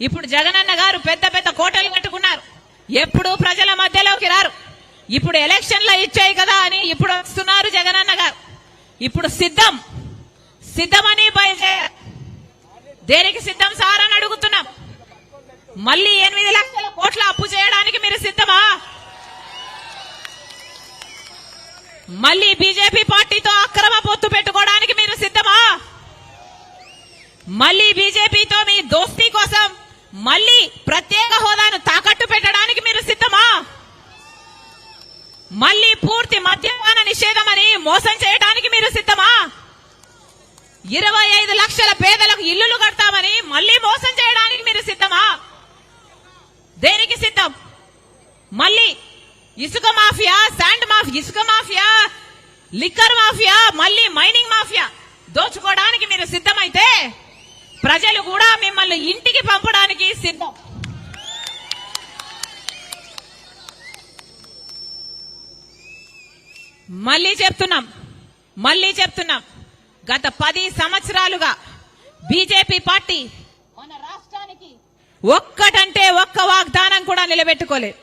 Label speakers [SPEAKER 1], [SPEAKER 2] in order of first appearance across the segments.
[SPEAKER 1] ఇప్పుడు జగనన్న గారు పెద్ద పెద్ద కోటలు కట్టుకున్నారు. ఎప్పుడు ప్రజల మధ్యలోకి రారు. ఇప్పుడు ఎలక్షన్లో ఇచ్చాయి కదా అని ఇప్పుడు వస్తున్నారు జగనన్న గారు. ఇప్పుడు సిద్ధం. సిద్ధమని బయలుదేరారు. దేనికి సిద్ధం సార్ అని అడుగుతున్నాం. మళ్ళీ ఎనిమిది లక్షల కోట్ల అప్పు చేయడానికి మీరు సిద్ధమా? మళ్ళీ బీజేపీ పార్టీతో అక్రమ పొత్తు పెట్టుకోవడానికి మీరు సిద్ధమా? మళ్ళీ బీజేపీతో మీ దోస్తీ కోసం మళ్ళీ ప్రత్యేక హోదాను తాకట్టు పెట్టడానికి మీరు సిద్ధమా? మళ్ళీ పూర్తి మద్యపాన నిషేధం అని మోసం చేయడానికి మీరు సిద్ధమా? ఇరవై ఐదు లక్షల పేదలకు ఇల్లులు కడతామని మళ్ళీ మోసం చేయడానికి మీరు సిద్ధమా? దేనికి సిద్ధం? మళ్ళీ ఇసుక మాఫియా శాండ్ మాఫియా ఇసుక మాఫియా లిక్కర్ మాఫియా మళ్ళీ మైనింగ్ మాఫియా దోచుకోవడానికి మీరు సిద్ధమైతే ప్రజలు కూడా మిమ్మల్ని ఇంటికి పంపడానికి సిద్ధం. మళ్ళీ చెప్తున్నాం మళ్ళీ చెప్తున్నాం. గత పది సంవత్సరాలుగా బీజేపీ పార్టీ మన రాష్ట్రానికి ఒక్కటంటే ఒక్క వాగ్దానం కూడా నిలబెట్టుకోలేదు.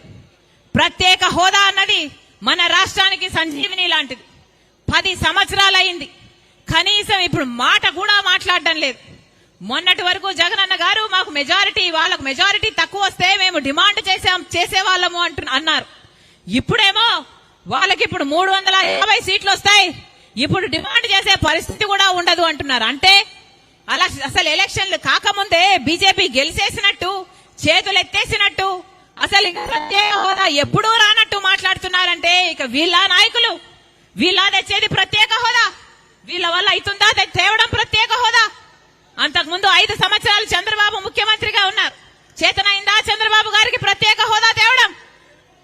[SPEAKER 1] ప్రత్యేక హోదా అన్నది మన రాష్ట్రానికి సంజీవిని లాంటిది. పది సంవత్సరాలు అయింది కనీసం ఇప్పుడు మాట కూడా మాట్లాడడం లేదు. మొన్నటి వరకు జగనన్న గారు మాకు మెజారిటీ వాళ్ళకు మెజారిటీ తక్కువ వస్తే మేము డిమాండ్ చేసాం చేసేవాళ్ళము అంటు అన్నారు. ఇప్పుడేమో వాళ్ళకి ఇప్పుడు మూడు వందల యాభై సీట్లు వస్తాయి. ఇప్పుడు డిమాండ్ చేసే పరిస్థితి కూడా ఉండదు అంటున్నారు. అంటే అలా అసలు ఎలక్షన్లు కాకముందే బీజేపీ గెలిచేసినట్టు చేతులు ఎత్తేసినట్టు అసలు ఇంకా ప్రత్యేక హోదా ఎప్పుడూ రానట్టు మాట్లాడుతున్నారంటే ఇక వీళ్ళ నాయకులు. వీళ్ళ తెచ్చేది ప్రత్యేక హోదా. వీళ్ళ వల్ల అవుతుందా? తేవడం ప్రత్యేక హోదా. అంతకుముందు ఐదు సంవత్సరాలు చంద్రబాబు ముఖ్యమంత్రిగా ఉన్నారు. చేతన